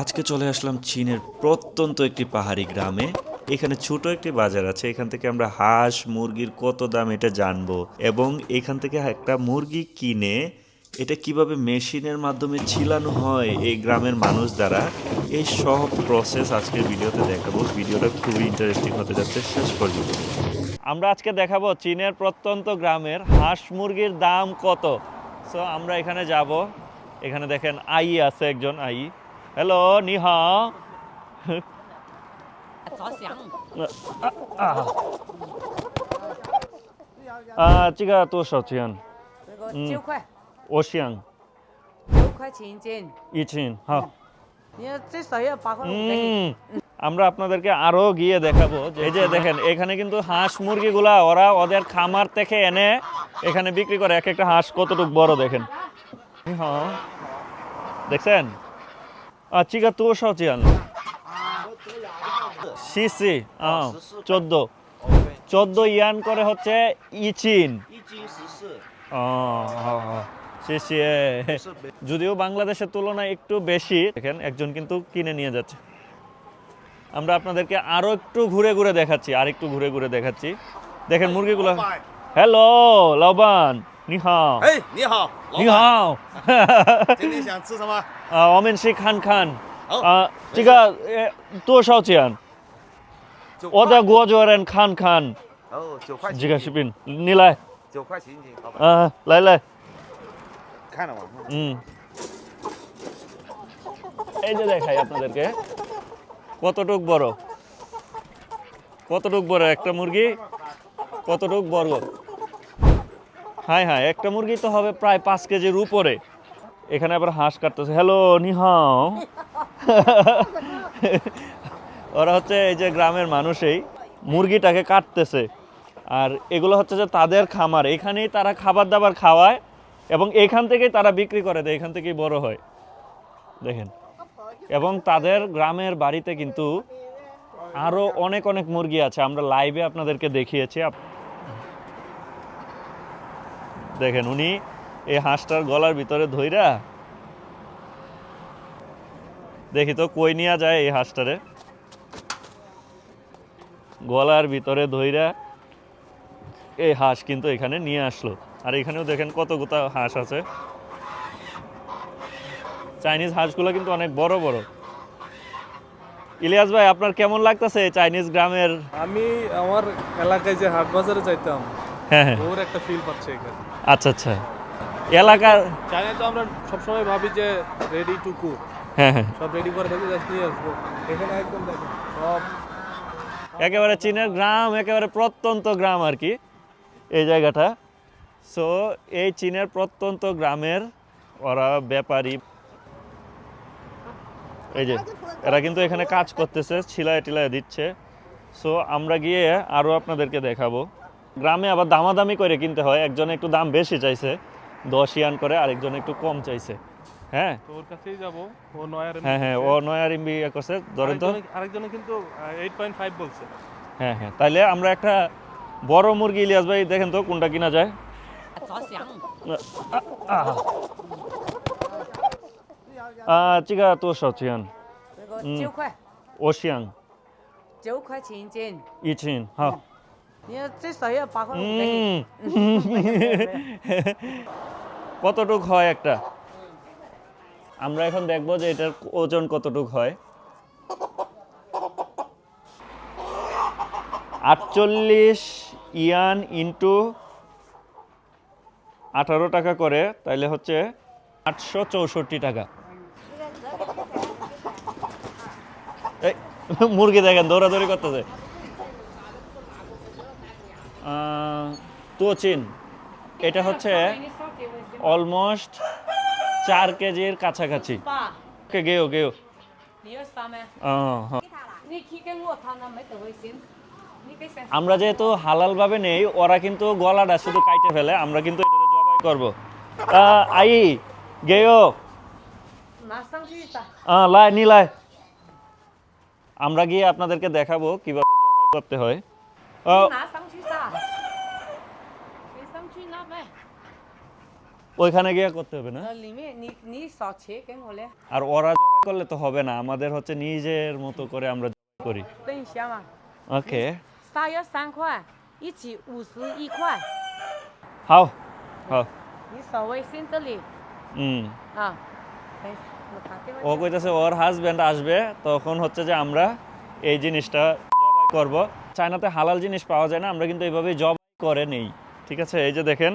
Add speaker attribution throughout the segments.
Speaker 1: আজকে চলে আসলাম চীনের প্রত্যন্ত একটি পাহাড়ি গ্রামে। এখানে ছোট একটি বাজার আছে, এখান থেকে আমরা হাঁস, মুরগির কত দাম এটা জানব এবং এখান থেকে একটা মুরগি কিনে এটা কীভাবে মেশিনের মাধ্যমে ছিলানো হয় এই গ্রামের মানুষ দ্বারা, এই সব প্রসেস আজকের ভিডিওতে দেখাবো। ভিডিওটা খুবই ইন্টারেস্টিং হতে যাচ্ছে শেষ পর্যন্ত। আমরা আজকে দেখাবো চীনের প্রত্যন্ত গ্রামের হাঁস মুরগির দাম কত। সো আমরা এখানে যাব। এখানে দেখেন আই আছে একজন আই। হ্যালো নিহা
Speaker 2: 着想，
Speaker 1: 啊，这个多少钱？
Speaker 2: 那个
Speaker 1: 嗯
Speaker 2: 九块，
Speaker 1: 我想
Speaker 2: 九块钱一斤，
Speaker 1: 一斤。好，
Speaker 2: 你要最少要八块五给你。
Speaker 1: হুম আমরা আপনাদেরকে আরো গিয়ে দেখাবো যে এই যে দেখেন এখানে কিন্তু হাঁস মুরগিগুলা ওরা ওদের খামার থেকে এনে এখানে বিক্রি করে এক একটা হাঁস কতটুকু বড় দেখেন হ্যাঁ দেখছেন আচ্ছা তো সচিয়ান সিসি হ্যাঁ চোদ্দ চোদ্দ ইয়ান করে হচ্ছে ইচিন
Speaker 3: 一斤十四，
Speaker 1: ও হ্যাঁ, হ্যাঁ। শিশিয়ে যদিও বাংলাদেশের তুলনায় একটু বেশি দেখেন একজন কিন্তু কিনে নিয়ে যাচ্ছে আমরা আপনাদেরকে আরো একটু ঘুরে ঘুরে দেখাচ্ছি আর একটু ঘুরে ঘুরে দেখাচ্ছি দেখেন মুরগিগুলো হ্যালো লাবান নিহাও
Speaker 3: 哎，你好，老板，
Speaker 1: নিহাও
Speaker 3: 今天想吃什么？
Speaker 1: আহ, 我们是看看
Speaker 3: 好
Speaker 1: 啊这个呃多少钱
Speaker 3: 九
Speaker 1: 我的国家人看看
Speaker 3: 哦，九块钱。
Speaker 1: 这个视频你来
Speaker 3: 九块钱一斤，老板。
Speaker 1: 啊来来
Speaker 3: 看了吗？
Speaker 1: হুম এই যে দেখাই আপনাদেরকে কতটুক বড় কতটুক বড় একটা মুরগি কতটুক বড় হ্যাঁ হ্যাঁ একটা মুরগি তো হবে প্রায় পাঁচ কেজির উপরে। এখানে আবার হাঁস কাটতেছে। হ্যালো নিহাও। ওরা হচ্ছে এই যে গ্রামের মানুষই, মুরগিটাকে কাটতেছে। আর এগুলো হচ্ছে যে তাদের খামার। এখানেই তারা খাবার দাবার খাওয়ায় এবং এখান থেকেই তারা বিক্রি করে দেয়, এখান থেকেই বড় হয়। দেখেন। এবং তাদের গ্রামের বাড়িতে কিন্তু আরও অনেক অনেক মুরগি আছে। আমরা লাইভে আপনাদেরকে দেখিয়েছি। দেখেন, উনি এই হাঁসটার গলার ভিতরে ধইরা দেখি তো কই নিয়ে যায় এই হাঁসটারে। গলার ভিতরে ধইরা এই হাঁস কিন্তু এখানে নিয়ে আসলো। আর এখানেও দেখেন কত গোটা হাঁস আছে। চাইনিজ হাঁসগুলো কিন্তু অনেক বড় বড়। ইলিয়াস ভাই, আপনার কেমন লাগতেছে চাইনিজ গ্রামের?
Speaker 4: আমি আমার এলাকায় যে হাট বাজারে যাইতাম
Speaker 1: হ্যাঁ হ্যাঁ।
Speaker 4: ওর একটা ফিল পাচ্ছি এখানে।
Speaker 1: আচ্ছা আচ্ছা। এলাকার
Speaker 4: তো আমরা সবসময় ভাবি যে রেডি টু কুক
Speaker 1: হ্যাঁ হ্যাঁ।
Speaker 4: সব রেডি করে থাকি জাস্ট নিয়ে আসব। এখানে একদম দেখো সব
Speaker 1: একেবারে চীনের গ্রাম একেবারে প্রত্যন্ত গ্রাম আর কি এই জায়গাটা। সো এই চীনের প্রত্যন্ত গ্রামের ওরা ব্যাপারী। এই যে এরা কিন্তু এখানে কাজ করতেছে ছিলায় টিলায় দিচ্ছে। সো আমরা গিয়ে আরও আপনাদেরকে দেখাবো। গ্রামে আবার দামাদামি করে কিনতে হয় একজন একটু দাম বেশি চাইছে দশ ইয়ান করে আরেকজন একটু কম চাইছে হ্যাঁ
Speaker 4: তো ওর কাছেই যাবো ও নয়ার
Speaker 1: হ্যাঁ হ্যাঁ ও নয়া রিম্বি ইয়ে করছে ধরেন তো
Speaker 4: আরেকজনে কিন্তু এইট পয়েন্ট ফাইভ বলছে
Speaker 1: হ্যাঁ হ্যাঁ তাইলে আমরা একটা বড় মুরগি ইলিয়াস ভাই দেখেন তো কোনটা কিনা যায়
Speaker 2: 着想，
Speaker 1: আহ这个多少钱
Speaker 2: 那个
Speaker 1: 嗯
Speaker 2: 九块，
Speaker 1: 我想
Speaker 2: 九块钱一斤，
Speaker 1: 一斤好
Speaker 2: 你
Speaker 1: কতটুক হয় একটা? আমরা এখন দেখব যে এটার ওজন কতটুক হয়। আটচল্লিশ ইয়ান ইন্টু আঠারো টাকা করে তাইলে হচ্ছে আটশো চৌষট্টি টাকা। মুরগি দেখেন দৌড়াদৌড়ি করতেছে। তোচিন এটা হচ্ছে অলমোস্ট চার কেজির কাছাকাছি। গেও গেও। আমরা যেহেতু হালালভাবে নেই ওরা কিন্তু গলাটা শুধু কাইটে ফেলে আমরা কিন্তু এটাতে জবাই করব। আই গেও। লাই নিলাই আমরা গিয়ে আপনাদেরকে দেখাবো কীভাবে জবাই করতে হয়। ওইখানে গিয়ে করতে হবে না? আর ওরা জবাই করলে তো হবে না আমাদের হচ্ছে নিজের মতো করে আমরা করি। ওকে। হাও হাও। হুম। ও ওর হাজবেন্ড আসবে তখন হচ্ছে যে আমরা এই জিনিসটা জবাই করব। চায়নাতে হালাল জিনিস পাওয়া যায় না আমরা কিন্তু এইভাবে জবাই করে নেই ঠিক আছে? এই যে দেখেন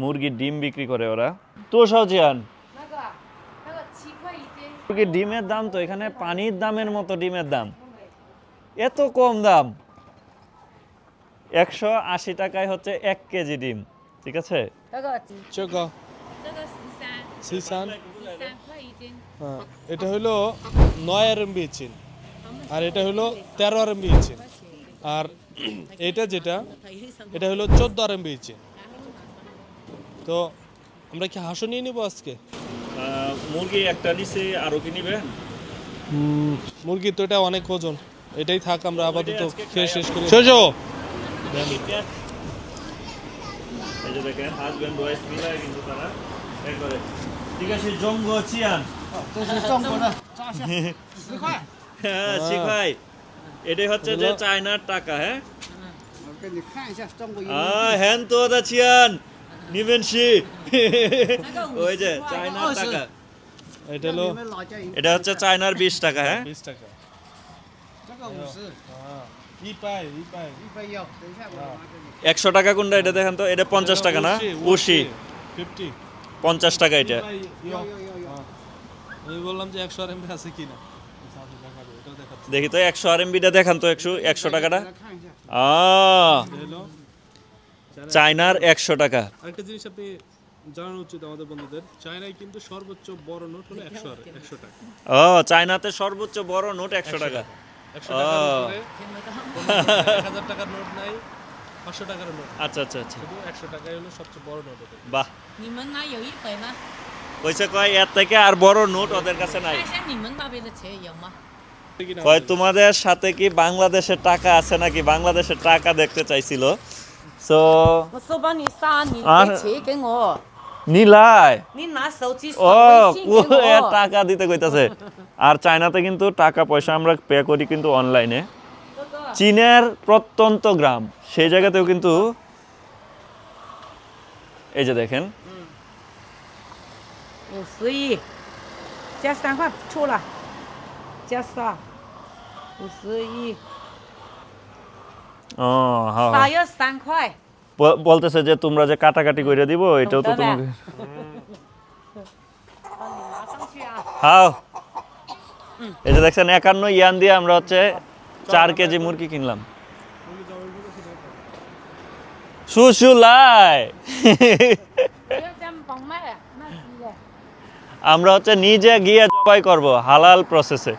Speaker 1: মুরগির ডিম বিক্রি করে ওরা। তো সজিয়ান ডিমের দাম তো এখানে পানির দামের মতো ডিমের দাম। এত কম দাম। একশো আশি টাকায় হচ্ছে এক কেজি ডিম ঠিক আছে?
Speaker 4: হ্যাঁ, এটা হলো নয় আর এমবি চিন আর এটা হলো তেরো আর এমবি চিন আর এটা যেটা এটা হলো চোদ্দ আর এমবি চিন তো আমরা কি হাঁসও নিয়ে নেব আজকে?
Speaker 1: মুরগি একটা নিছে আরও কি নেবেন
Speaker 4: মুরগি তো এটা অনেক ওজন। এটাই থাক আমরা আপাতত খেয়ে শেষ করি।
Speaker 1: শেষ! দেখেন ওয়াইফ কিন্তু তারা ঠিক আছে চিয়ান। হ্যাঁ শিখাই। এটাই হচ্ছে যে হ্যাঁ। চায়নার টাকা হ্যাঁ? হ্যাঁ তো দা চিয়ান। নিবেন সি ওই যে চায়নার টাকা।
Speaker 4: এটা হলো
Speaker 1: এটা হচ্ছে চায়নার বিশ টাকা হ্যাঁ?
Speaker 4: বিশ টাকা। হ্যাঁ।
Speaker 5: হ্যাঁ। হ্যাঁ।
Speaker 1: একশো টাকা কোনটা এটা দেখেন তো? এটা পঞ্চাশ টাকা না? উশি পঞ্চাশ টাকা এটা।
Speaker 4: আমি বললাম যে একশো আর এমবি আছে কিনা?
Speaker 1: দেখি তো একশো আর এমবিটা দেখান তো একশো একশো টাকাটা। আহ। চায়নার একশো টাকা।
Speaker 4: আরেকটা জিনিস আপনি জানানো উচিত আমাদের বন্ধুদের চায়নায় কিন্তু সর্বোচ্চ বড় নোট হলো একশো একশো টাকা।
Speaker 1: ও চায়নাতে সর্বোচ্চ বড় নোট একশো টাকা। তোমাদের সাথে কি বাংলাদেশের টাকা আছে নাকি? বাংলাদেশের টাকা দেখতে চাইছিল। সো
Speaker 2: 我手帮你杀，你
Speaker 1: 啊
Speaker 2: 给钱给我，
Speaker 1: নিলাই
Speaker 2: 你拿手机扫
Speaker 1: ও
Speaker 2: 微信
Speaker 1: ও,
Speaker 2: 给
Speaker 1: এ
Speaker 2: 我。
Speaker 1: টাকা দিতে কইতাছে আর চায়নাতে কিন্তু টাকা পয়সা আমরা পে করি কিন্তু অনলাইনে
Speaker 2: 这个
Speaker 1: চীনের প্রত্যন্ত গ্রাম সেই জায়গাতেও কিন্তু এই যে দেখেন
Speaker 2: 五十一，加三块错了，加三，五十一，
Speaker 1: হ্যাঁ, হ্যাঁ। বলতেছে যে তোমরা যে কাটাকাটি করে দিব এটাও তো তোমাকে হাও। এই যে দেখছেন একান্ন ইয়ান দিয়ে আমরা হচ্ছে চার কেজি মুরগি কিনলাম।
Speaker 2: সুসুলাই
Speaker 1: আমরা হচ্ছে নিজে গিয়ে জবাই করব হালাল প্রসেসে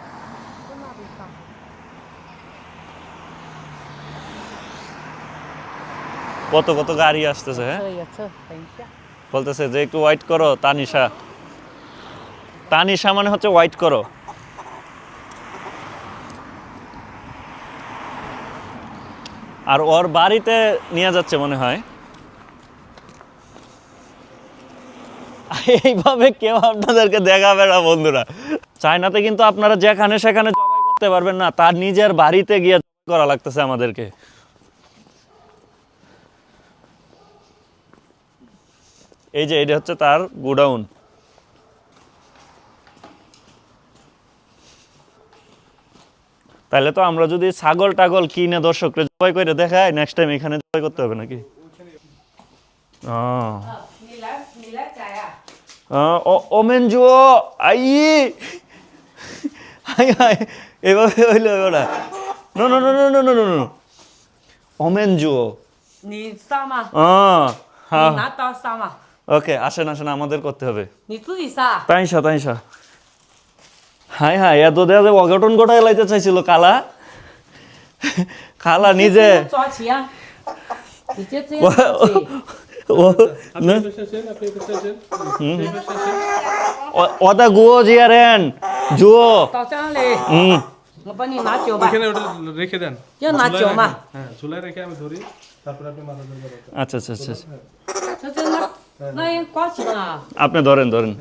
Speaker 1: কত কত গাড়ি আসতেছে হ্যাঁ? বলতেছে যে একটু ওয়াইট করো তানিশা। তানিশা মানে হচ্ছে ওয়াইট করো। আর ওর বাড়িতে নিয়ে যাচ্ছে মনে হয়। এইভাবে কেউ আপনাদেরকে দেখাবে না বন্ধুরা। চায়নাতে কিন্তু আপনারা যেখানে সেখানে জবাই করতে পারবেন না তার নিজের বাড়িতে গিয়ে করা লাগতেছে আমাদেরকে। এই যে এটা হচ্ছে তার গোডাউন। তাহলে তো আমরা যদি ছাগল টাগল কিনে দর্শক জবাই করে দেখায় নেক্সট টাইম এখানে জবাই করতে হবে নাকি? ওমেন ওমেন ওকে আসেন আসেন আমাদের করতে হবে। তাইসা তাইসা হাই হাই এত দেয়া অঘটন গোটা লাইতে চাইছিল কালা। খালা নিজে। ওটা গুয়ো জিয়ারেন জুয়ো। হুম।
Speaker 4: রেখে দেন।
Speaker 1: আচ্ছা আচ্ছা আচ্ছা, আচ্ছা। আপনি ধরেন ধরেন।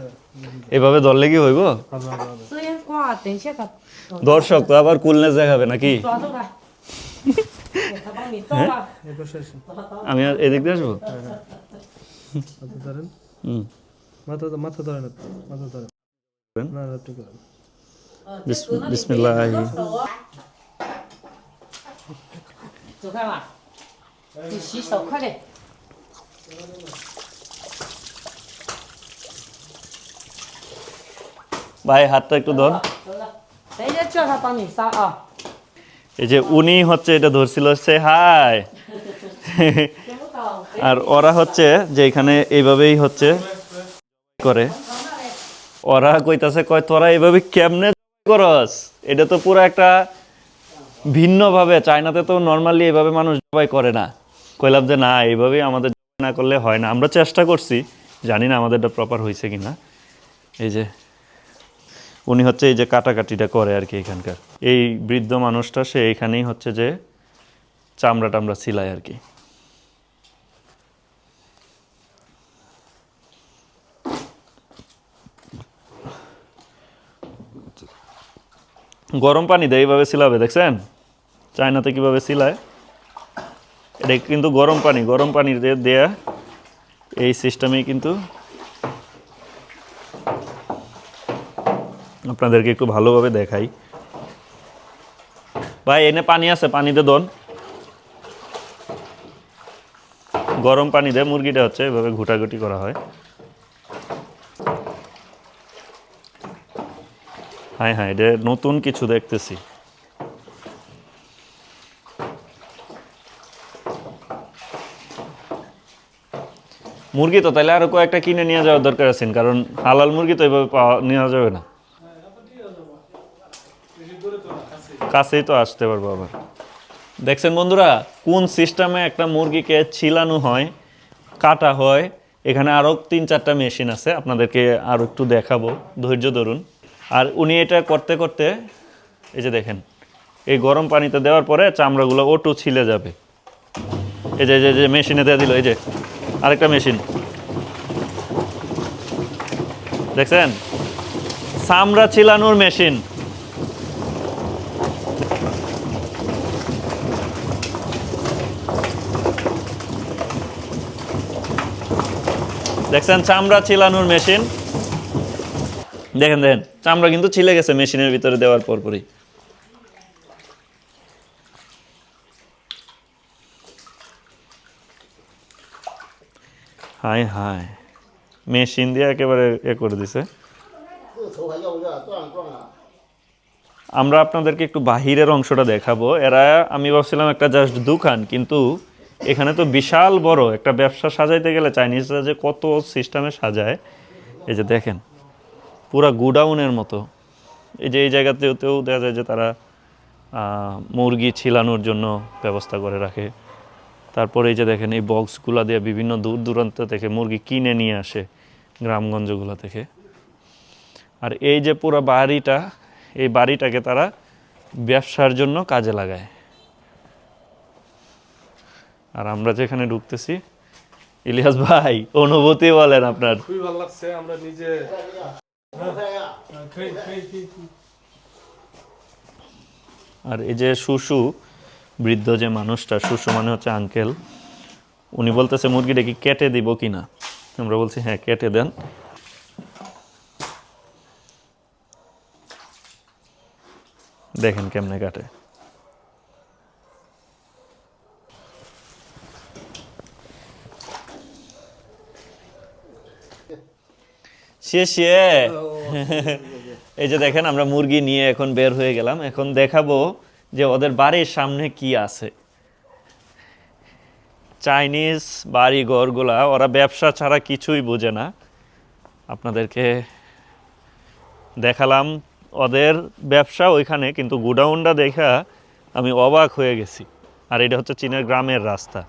Speaker 1: এভাবে ধরলে কি হইব? দর্শক তো আবার কুলনেস দেখাবে নাকি?
Speaker 2: হ্যাঁ?
Speaker 1: আমি আর এদিক দিয়ে আসব?
Speaker 4: মাথা মাথা ধরেন মাথা ধরেন।
Speaker 1: বিসমিল্লাহ। ভাই হাতটা একটু ধর। এই যে উনি হচ্ছে এটা ধরছিল সে হাই। আর ওরা হচ্ছে যে এখানে এইভাবেই হচ্ছে করে। ওরা কইতাছে কয় তোরা এইভাবে কেমনে করস? এটা তো পুরো একটা ভিন্নভাবে চায়নাতে তো নর্মালি এইভাবে মানুষ জবাই করে না। কইলাম যে না এইভাবেই আমাদের না করলে হয় না। আমরা চেষ্টা করছি জানি না আমাদেরটা প্রপার হয়েছে কি না এই যে উনি হচ্ছে এই যে কাটাকাটিটা করে আর কি এখানকার। এই বৃদ্ধ মানুষটা, সে এখানেই হচ্ছে যে চামড়া টামড়া ছিলায় আর কি। গরম পানি দেয় এইভাবে সিলাবে, দেখছেন? চায়নাতে কীভাবে সিলায়? এটা কিন্তু গরম পানি গরম পানি দেয়া এই সিস্টেমেই কিন্তু আপনাদেরকে একটু ভালোভাবে দেখাই। ভাই, এনে পানি আছে পানিতে দন। গরম পানি দিয়ে মুরগিটা হচ্ছে, এভাবে ঘুটাঘুটি করা হয়। হ্যাঁ হ্যাঁ এটা নতুন কিছু দেখতেছি। মুরগি তো তাহলে আরও কয়েকটা কিনে নিয়ে যাওয়ার দরকার আছে, কারণ হালাল মুরগি তো এভাবে পাওয়া, নেওয়া যাবে না। কাছেই তো আসতে পারব আবার। দেখছেন বন্ধুরা, কোন সিস্টেমে একটা মুরগিকে ছিলানো হয়, কাটা হয়, এখানে আরও তিন চারটা মেশিন আছে, আপনাদেরকে আরও একটু দেখাবো, ধৈর্য ধরুন। আর উনি এটা করতে করতে, এই যে দেখেন, এই গরম পানিতে দেওয়ার পরে চামড়াগুলো ওটু ছিলে যাবে। এই যে যে- যে মেশিনে দেওয়া দিল, এই যে, আরেকটা মেশিন। দেখছেন? চামড়া ছিলানোর মেশিন। দেখছেন, চামড়া ছিলানোর মেশিন। দেখেন দেখেন, চামড়া কিন্তু ছিলে গেছে মেশিনের ভিতরে দেওয়ার পরপরই। হাই হাই মেশিন দিয়ে একেবারে এ করে দিছে। আমরা আপনাদেরকে একটু বাহিরের অংশটা দেখাবো। এরা, আমি ভাবছিলাম একটা জাস্ট দোকান, কিন্তু এখানে তো বিশাল বড়, একটা ব্যবসা সাজাইতে গেলে চাইনিজরা যে কত সিস্টেমে সাজায়, এই যে দেখেন, পুরা গুডাউনের মতো। এই যে এই জায়গাতেও দেখা যায় যে তারা মুরগি ছিলানোর জন্য ব্যবস্থা করে রাখে। তারপরে এই যে দেখেন, এই বক্সগুলো দিয়ে বিভিন্ন দূর দূরান্ত থেকে মুরগি কিনে নিয়ে আসে গ্রামগঞ্জগুলো থেকে। আর এই যে পুরো বাড়িটা, এই বাড়িটাকে তারা ব্যবসার জন্য কাজে লাগায়। আর আমরা যেখানে ঢুকতেছি ইলিয়াস ভাই অনুভূতি বলেন আপনার।
Speaker 4: খুবই ভালো লাগছে আমরা নিজে
Speaker 1: আর এই যে শুশু বৃদ্ধ যে মানুষটা শুশু মানে হচ্ছে আঙ্কেল উনি বলতেছে মুরগিটা কি কেটে দিব কি না? আমরা বলছি হ্যাঁ কেটে দেন। দেখেন কেমনে কাটে। শেষে এই যে দেখেন আমরা মুরগি নিয়ে এখন বের হয়ে গেলাম। এখন দেখাবো যে ওদের বাড়ির সামনে কি আছে। চাইনিজ বাড়ি ঘরগুলা ওরা ব্যবসা ছাড়া কিছুই বোঝে না। আপনাদেরকে দেখালাম ওদের ব্যবসা ওইখানে কিন্তু গুডাউনটা দেখা আমি অবাক হয়ে গেছি। আর এটা হচ্ছে চীনের গ্রামের রাস্তা।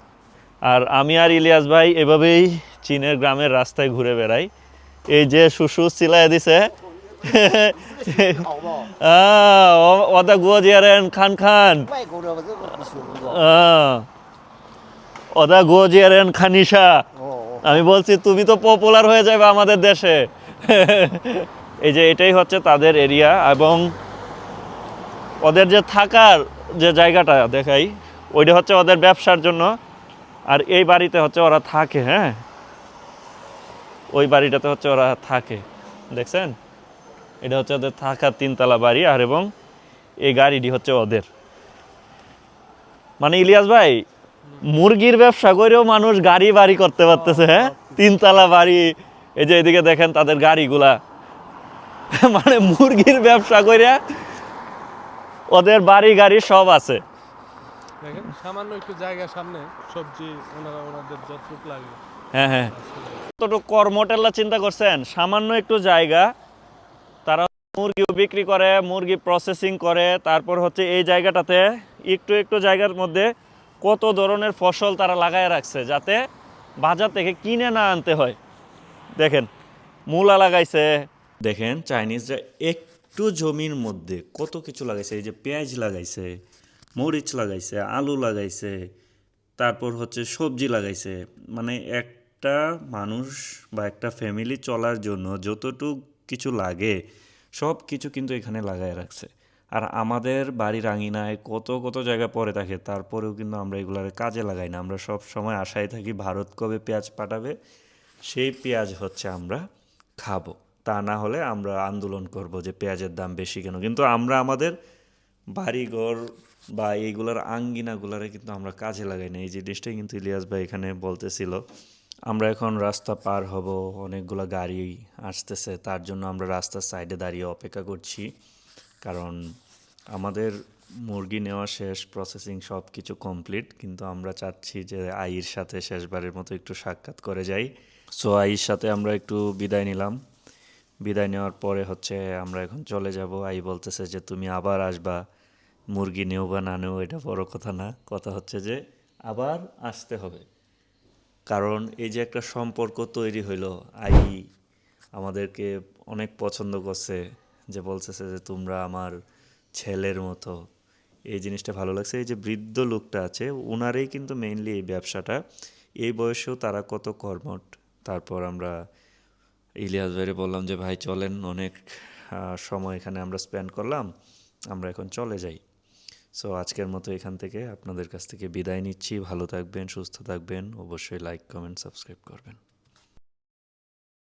Speaker 1: আর আমি আর ইলিয়াস ভাই এভাবেই চীনের গ্রামের রাস্তায় ঘুরে বেড়াই। এই যে শুশু চিলাই দিছে। খান খান। অদা গুয়া খানিসা আমি বলছি, তুমি তো পপুলার হয়ে যাবে আমাদের দেশে। এই যে এটাই হচ্ছে তাদের এরিয়া এবং ওদের যে থাকার যে জায়গাটা দেখাই, ওইটা হচ্ছে ওদের ব্যবসার জন্য। আর এই বাড়িতে হচ্ছে ওরা থাকে হ্যাঁ? ওই বাড়িটাতে হচ্ছে ওরা থাকে। দেখছেন? এটা হচ্ছে ওদের থাকার তিনতলা বাড়ি, আর এবং এই গাড়িটি হচ্ছে ওদের। মানে ইলিয়াস ভাই, মুরগির ব্যবসা করেও মানুষ গাড়ি বাড়ি করতে পারতেছে হ্যাঁ? তিনতলা বাড়ি, এই যে এদিকে দেখেন তাদের গাড়িগুলা। মানে মুরগির ব্যবসা করে ওদের বাড়ি গাড়ি সব আছে।
Speaker 4: দেখেন, সামান্য একটু জায়গা সামনে, সবজি, ওনারা ওনাদের যতটুকু লাগে।
Speaker 1: হ্যাঁ হ্যাঁ। কতটুকু কর্মটেল্লা চিন্তা করছেন? সামান্য একটু জায়গা। তারা মুরগিও বিক্রি করে, মুরগি প্রসেসিং করে, তারপর হচ্ছে এই জায়গাটাতে একটু একটু জায়গার মধ্যে কত ধরনের ফসল তারা লাগায় রাখছে যাতে বাজার থেকে কিনে না আনতে হয়। দেখেন, মূলা লাগাইছে। দেখেন চাইনিজরা একটু জমির মধ্যে কত কিছু লাগাইছে। এই যে পেঁয়াজ লাগাইছে, মরিচ লাগাইছে, আলু লাগাইছে, তারপর হচ্ছে সবজি লাগাইছে। মানে একটা মানুষ বা একটা ফ্যামিলি চলার জন্য যতটুক কিছু লাগে, সব কিছু কিন্তু এখানে লাগায় রাখছে। আর আমাদের বাড়ির আঙিনায় কত কত জায়গা পরে থাকে, তারপরেও কিন্তু আমরা এগুলার কাজে লাগাই না। আমরা সব সময় আশায় থাকি ভারত কবে পেঁয়াজ পাঠাবে, সেই পেঁয়াজ হচ্ছে আমরা খাব। তা না হলে আমরা আন্দোলন করব যে পেঁয়াজের দাম বেশি কেন? কিন্তু আমরা আমাদের বাড়িঘর বা এইগুলার আঙ্গিনাগুলারে কিন্তু আমরা কাজে লাগাই না। এই জিনিসটাই কিন্তু ইলিয়াস ভাই এখানে বলতেছিল। আমরা এখন রাস্তা পার হব, অনেকগুলো গাড়ি আসতেছে, তার জন্য আমরা রাস্তার সাইডে দাঁড়িয়ে অপেক্ষা করছি। কারণ আমাদের মুরগি নেওয়া শেষ প্রসেসিং সব কিছু কমপ্লিট কিন্তু আমরা চাচ্ছি যে আইর সাথে শেষবারের মতো একটু সাক্ষাৎ করে যাই। সো আইর সাথে আমরা একটু বিদায় নিলাম। বিদায় নেওয়ার পরে হচ্ছে আমরা এখন চলে যাব। আই বলতেছে যে, তুমি আবার আসবা। মুরগি নেও বা না নেও, এটা বড় কথা না। কথা হচ্ছে যে, আবার আসতে হবে। কারণ এই যে একটা সম্পর্ক তৈরি হইল, আই আমাদেরকে অনেক পছন্দ করছে যে বলতেছে যে তোমরা আমার ছেলের মতো। এই জিনিসটা ভালো লাগছে। এই যে বৃদ্ধ লোকটা আছে ওনারই কিন্তু মেইনলি এই ব্যবসাটা। এই বয়সেও তারা কত কর্মট তারপর আমরা ইলিয়াস ভাইরে বললাম যে, ভাই, চলেন, অনেক সময় এখানে আমরা স্পেন্ড করলাম, আমরা এখন চলে যাই। সো আজকের মতো এখান থেকে আপনাদের কাছ থেকে বিদায় নিচ্ছি। ভালো থাকবেন, সুস্থ থাকবেন। অবশ্যই লাইক কমেন্ট সাবস্ক্রাইব করবেন।